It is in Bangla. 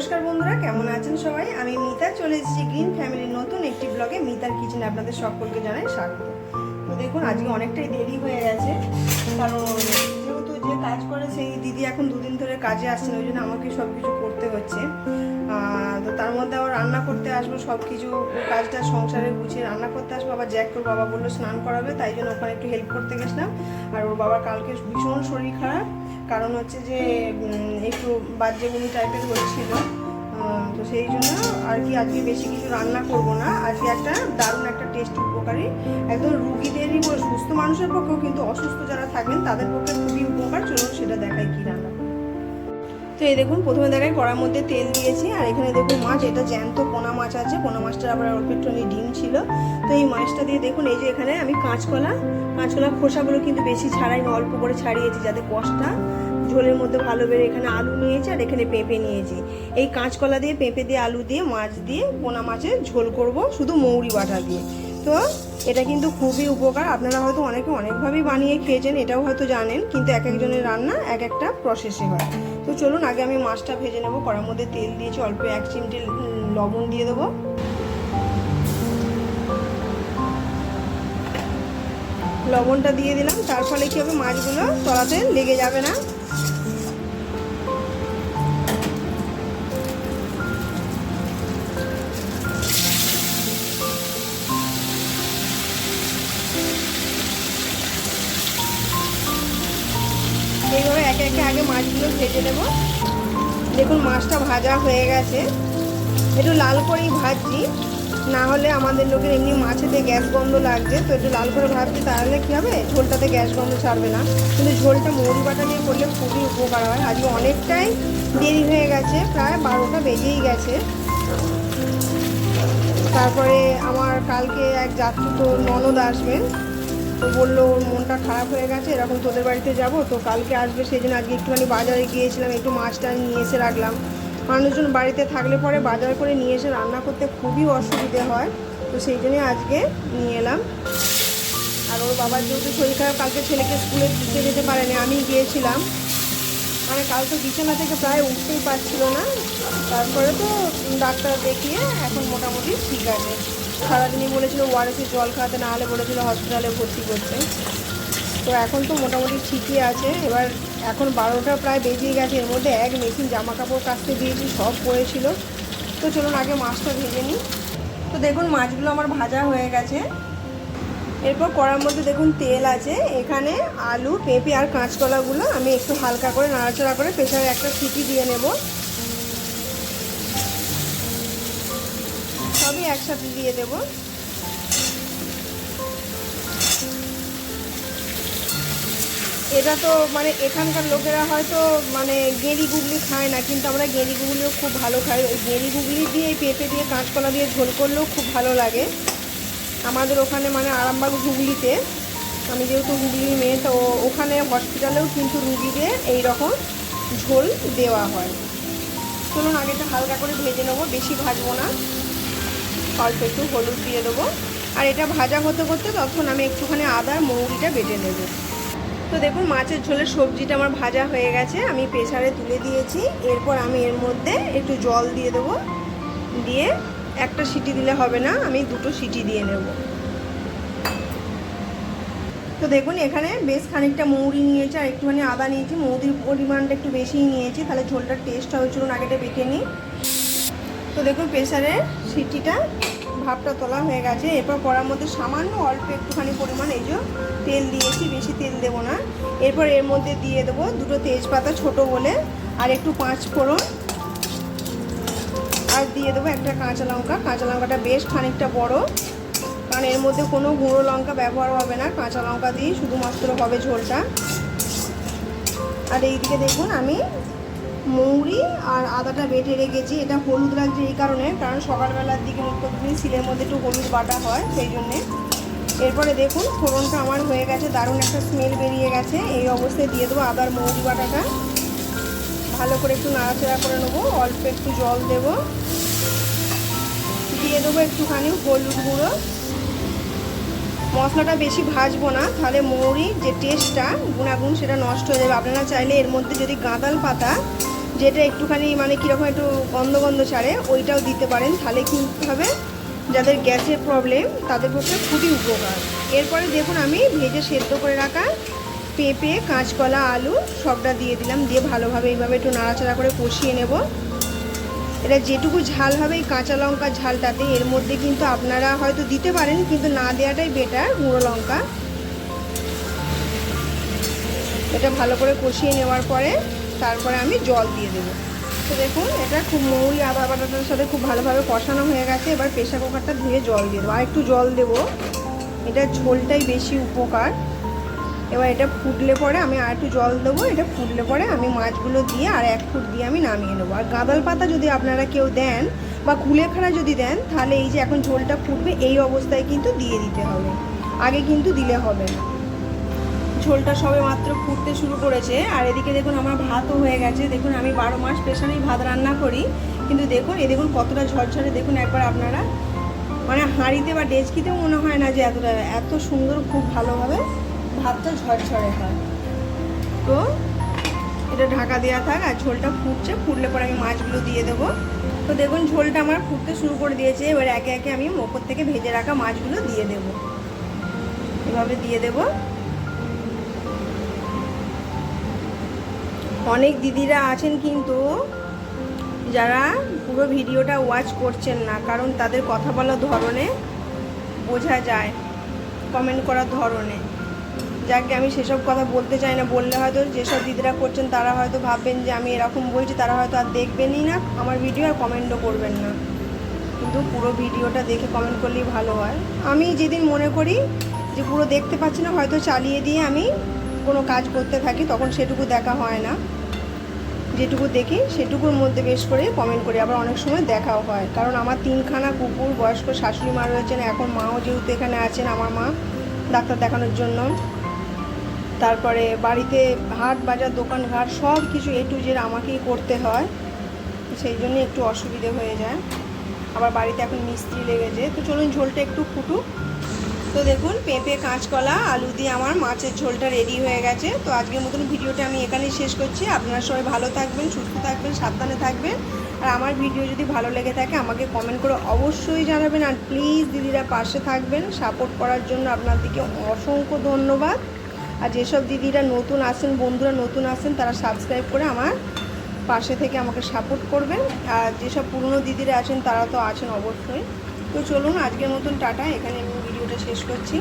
নমস্কার বন্ধুরা, কেমন আছেন সবাই? আমি মিতা, চলে এসেছি গ্রিন ফ্যামিলির নতুন একটি ব্লগে মিতার কিচেনে আপনাদের সকলকে জানাই স্বাগত। তো দেখুন, আজকে অনেকটাই দেরি হয়ে গেছে। কারণ যেহেতু যে কাজ করে, সেই দিদি এখন দুদিন ধরে কাজে আসছেন, ওই জন্য আমাকে সব কিছু করতে হচ্ছে। তো তার মধ্যে আবার রান্না করতে আসব সব কিছু কাজটা সংসারে গুছিয়ে রান্না করতে আসব। আবার জ্যাক তোর বাবা বলল স্নান করাবে, তাই জন্য ওখানে একটু হেল্প করতে গেছিলাম। আর ওর বাবার কালকে ভীষণ শরীর খারাপ। কারণ হচ্ছে যে একটু বাজে বমি টাইপের হচ্ছিল। তো সেই জন্য আর কি আজকে বেশি কিছু রান্না করব না। আজকে একটা দারুণ একটা টেস্ট উপকারী একদম রুগীদেরই সুস্থ মানুষের পক্ষেও কিন্তু অসুস্থ যারা থাকবেন, তাদের পক্ষে খুবই উপকার। চলুন সেটা দেখাই কি রান্না। তো এই দেখুন, প্রথমে দেখাই কড়ার মধ্যে তেল দিয়েছি, আর এখানে দেখুন মাছ, এটা জ্যান্ত পোনা মাছ আছে। পোনা মাছটার আবার অল্প একটুখানি ডিম ছিল। তো এই মাছটা দিয়ে দেখুন, এই যে এখানে আমি কাঁচকলা কাঁচকলা খোসাগুলো কিন্তু বেশি ছাড়াই অল্প করে ছাড়িয়েছি যাতে কষটা ঝোলের মধ্যে ভালো বেড়ে এখানে আলু নিয়েছি আর এখানে পেঁপে নিয়েছি। এই কাঁচকলা দিয়ে, পেঁপে দিয়ে, আলু দিয়ে, মাছ দিয়ে, পোনা মাছের ঝোল করব শুধু মৌরি বাটা দিয়ে। তো এটা কিন্তু খুবই উপকার। আপনারা হয়তো অনেকে অনেকভাবেই বানিয়ে খেয়েছেন, এটাও হয়তো জানেন, কিন্তু এক একজনের রান্না এক একটা প্রসেসে হয়। তো চলুন, আগে আমি মাছটা ভেজে নেব। কড়ার মধ্যে তেল দিয়েছি, অল্প এক চিমটে লবণ দিয়ে দেবো। লবণটা দিয়ে দিলাম। তার ফলে কি হবে? মাছগুলো তলাতে লেগে যাবে না। একে একে আগে মাছগুলো ভেজে দেবো দেখুন, মাছটা ভাজা হয়ে গেছে। একটু লাল করেই ভাজছি। না হলে আমাদের লোকের এমনি মাছেতে গ্যাস গন্ধ লাগছে। তো একটু লাল করে ভাজছি, তাহলে কী হবে? ঝোলটাতে গ্যাস গন্ধ ছাড়বে না। কিন্তু ঝোলটা মৌরি বাটা দিয়ে করলে খুবই উপকার হয়। আজকে অনেকটাই দেরি হয়ে গেছে। প্রায় বারোটা বেজেই গেছে। তারপরে আমার কালকে এক যাত্রী তো ননদ আসবেন। তো বলল ওর মনটা খারাপ হয়ে গেছে, এরকম তোদের বাড়িতে যাব? তো কালকে আসবে সেই জন্য আজকে একটুখানি বাজারে গিয়েছিলাম, একটু মাছটা নিয়ে এসে রাখলাম। মানুষজন বাড়িতে থাকলে পরে বাজার করে নিয়ে এসে রান্না করতে খুবই অসুবিধে হয়। তো সেই জন্যই আজকে নিয়ে এলাম। আর ওর বাবার যেহেতু শরীর খারাপ, কালকে ছেলেকে স্কুলে দিতে যেতে পারেনি, আমি গিয়েছিলাম। মানে কাল তো বিছানা থেকে প্রায় উঠতেই পারছিল না। তারপরে তো ডাক্তার দেখিয়ে এখন মোটামুটি ঠিক আছে। সারাদিনই বলেছিল ওয়ারেসের জল খাওয়াতে না হলে বলেছিল হসপিটালে ভর্তি করতে। তো এখন তো মোটামুটি ঠিকই আছে। এবার এখন বারোটা প্রায় বেজে গেছে। এর মধ্যে এক মেশিন জামা কাপড় কাচতে দিয়েছি, সব পড়েছিল। তো চলুন আগে মাছটা ভেজে নিই। তো দেখুন, মাছগুলো আমার ভাজা হয়ে গেছে। এরপর কড়ার মধ্যে দেখুন তেল আছে। এখানে আলু, পেঁপে আর কাঁচকলাগুলো আমি একটু হালকা করে, নাড়াচাড়া করে প্রেশারে একটা সিটি দিয়ে নেব। একসাথে দিয়ে দেব। এটা তো মানে এখানকার লোকেরা হয়তো মানে গেঁড়ি গুগলি খায় না, কিন্তু আমরা গেঁড়ি গুগলিও খুব ভালো খাই। ওই গেঁড়ি গুগলি দিয়ে পেঁপে দিয়ে কাঁচকলা দিয়ে ঝোল করলেও খুব ভালো লাগে। আমাদের ওখানে মানে আরামবাগ হুগলিতে, আমি যেহেতু হুগলির মেয়ে, তো ওখানে হসপিটালেও কিন্তু রুগীদের এই রকম ঝোল দেওয়া হয়। চলুন একটু হালকা করে ভেজে নেব, বেশি ভাজবো না। অল্প একটু হলুদ দিয়ে দেবো। আর এটা ভাজা হতে করতে তখন আমি একটুখানি আদা, মৌরিটা বেটে নেব। তো দেখুন, মাছের ঝোলের সবজিটা আমার ভাজা হয়ে গেছে। আমি প্রেসারে তুলে দিয়েছি। এরপর আমি এর মধ্যে একটু জল দিয়ে দেবো। দিয়ে একটা সিটি দিলে হবে না, আমি দুটো সিটি দিয়ে নেব। তো দেখুন, এখানে বেশ খানিকটা মৌরি নিয়েছি আর একটুখানি আদা নিয়েছি। মৌরির পরিমাণটা একটু বেশিই নিয়েছি, তাহলে ঝোলটার টেস্ট হবে চলুন আগেটা বেটে নিই। তো দেখুন প্রেসারে সিটিটা, ভাবটা তোলা হয়ে গেছে। এরপর কড়ার মধ্যে সামান্য অল্প একটুখানি পরিমাণ এই যে তেল দিয়েছি, বেশি তেল দেবো না। এরপর এর মধ্যে দিয়ে দেবো দুটো তেজপাতা ছোট বলে আর একটু পাঁচ ফোড়ন। আর দিয়ে দেবো একটা কাঁচা লঙ্কা। কাঁচা লঙ্কাটা বেশ খানিকটা বড়। কারণ এর মধ্যে কোনো গুঁড়ো লঙ্কা ব্যবহার হবে না। কাঁচা লঙ্কা দিয়ে শুধুমাত্র হবে ঝোলটা। আর এইদিকে দেখুন, আমি মৌরি আর আদাটা বেটে রেখেছি। এটা হলুদ লাগছে এই কারণে, কারণ সকালবেলার দিকে প্রতিদিন শিলের মধ্যে একটু হলুদ বাটা হয়, সেই জন্যে। এরপরে দেখুন, ফোড়নটা আমার হয়ে গেছে, দারুণ একটা স্মেল বেরিয়ে গেছে। এই অবস্থায় দিয়ে দেবো আদার মৌরি বাটাটা। ভালো করে একটু নাড়াচাড়া করে নেব, অল্প একটু জল দেব। দিয়ে দেবো একটুখানি হলুদ গুঁড়ো। মশলাটা বেশি ভাজবো না, তাহলে মৌরির যে টেস্টটা গুণাগুণ সেটা নষ্ট হয়ে যাবে। আপনারা চাইলে এর মধ্যে যদি গাঁদাল পাতা, যেটা একটুখানি মানে কীরকম একটু গন্ধ গন্ধ ছাড়ে, ওইটাও দিতে পারেন। তাহলে কী হবে যাদের গ্যাসের প্রবলেম তাদের পক্ষে খুবই উপকার। এরপরে দেখুন আমি ভেজে সেদ্ধ করে রাখা পেঁপে, কাঁচকলা, আলু সবটা দিয়ে দিলাম। দিয়ে ভালোভাবে এইভাবে একটু নাড়াচাড়া করে কষিয়ে নেব। এটা যেটুকু ঝাল হবে এই কাঁচা লঙ্কার ঝালটাতে, এর মধ্যে কিন্তু আপনারা হয়তো দিতে পারেন, কিন্তু না দেওয়াটাই বেটার গুঁড়ো লঙ্কা। এটা ভালো করে কষিয়ে নেওয়ার পরে তারপরে আমি জল দিয়ে দেবো। তো দেখুন, এটা খুব মৌরি আদা বাটাটার সাথে খুব ভালোভাবে কষানো হয়ে গেছে, এবার প্রেশার কুকারটা ধুয়ে জল দিয়ে দেবো। আর একটু জল দেবো। এটা ঝোলটাই বেশি উপকার। এবার এটা ফুটলে পরে আমি আর একটু জল দেবো, এটা ফুটলে পরে আমি মাছগুলো দিয়ে আর এক ফুট দিয়ে আমি নামিয়ে নেব। আর গাঁদাল পাতা যদি আপনারা কেউ দেন বা কুলেখাড়া যদি দেন, তাহলে এই যে এখন ঝোলটা ফুটবে, এই অবস্থায় কিন্তু দিয়ে দিতে হবে। আগে কিন্তু দিলে হবে না। ঝোলটা সবে মাত্র ফুটতে শুরু করেছে। আর এদিকে দেখুন আমার ভাতও হয়ে গেছে। দেখুন আমি বারো মাস প্রেশারেই ভাত রান্না করি। কিন্তু দেখুন এ দেখুন কতটা ঝরঝরে। দেখুন একবার আপনারা মানে হাঁড়িতে বা ডেচকিতেও মনে হয় না যে এতটা, এত সুন্দর, খুব ভালোভাবে ভাতটা ঝরঝরে হয়। তো এটা ঢাকা দেওয়া থাক, আর ঝোলটা ফুটছে, ফুটলে পরে আমি মাছগুলো দিয়ে দেবো। তো দেখুন, ঝোলটা আমার ফুটতে শুরু করে দিয়েছে, এবার একে একে আমি ওপর থেকে ভেজে রাখা মাছগুলো দিয়ে দেব। এভাবে দিয়ে দেবো। অনেক দিদিরা আছেন কিন্তু, যারা পুরো ভিডিওটা ওয়াচ করছেন না, কারণ তাদের কথা বলার ধরনে বোঝা যায় কমেন্ট করার ধরনে। যাকে আমি সেসব কথা বলতে চাই না, বললে হয়তো যেসব দিদিরা করছেন তারা হয়তো ভাববেন যে আমি এরকম বলছি, তারা হয়তো আর দেখবেনই না আমার ভিডিও আর কমেন্টও করবেন না। কিন্তু পুরো ভিডিওটা দেখে কমেন্ট করলেই ভালো হয়। আমি যেদিন মনে করি যে পুরো দেখতে পাচ্ছি না, হয়তো চালিয়ে দিয়ে আমি কোনো কাজ করতে থাকি, তখন সেটুকু দেখা হয় না। যেটুকু দেখি, সেটুকুর মধ্যে বেশ করে কমেন্ট করি। আবার অনেক সময় দেখাও হয়। কারণ আমার তিনখানা কুকুর, বয়স্ক শাশুড়ি মা রয়েছেন, এখন মাও যেহেতু এখানে আছেন, আমার মা ডাক্তার দেখানোর জন্য। তারপরে বাড়িতে হাট বাজার দোকানঘাট সব কিছু এ টু জেড আমাকেই করতে হয়। সেই জন্য একটু অসুবিধে হয়ে যায়। আবার বাড়িতে এখন মিস্ত্রি লেগেছে। তো চলুন ঝোলটা একটু ফুটুক। তো দেখুন, পেঁপে, কাঁচকলা, আলু দিয়ে আমার মাছের ঝোলটা রেডি হয়ে গেছে। তো আজকের মতন ভিডিওটা আমি এখানেই শেষ করছি। আপনারা সবাই ভালো থাকবেন, সুস্থ থাকবেন, সাবধানে থাকবেন। আর আমার ভিডিও যদি ভালো লেগে থাকে, আমাকে কমেন্ট করে অবশ্যই জানাবেন। আর প্লিজ দিদিরা পাশে থাকবেন। সাপোর্ট করার জন্য আপনাদেরকে অসংখ্য ধন্যবাদ। আর যেসব দিদিরা নতুন আসেন, বন্ধুরা নতুন আসেন, তারা সাবস্ক্রাইব করে আমার পাশে থেকে আমাকে সাপোর্ট করবেন। আর যেসব পুরনো দিদিরা আছেন, তারা তো আছেন অবশ্যই। তো চলুন, আজকের মতন টাটা। এখানে আমি ভিডিওটা শেষ করছি।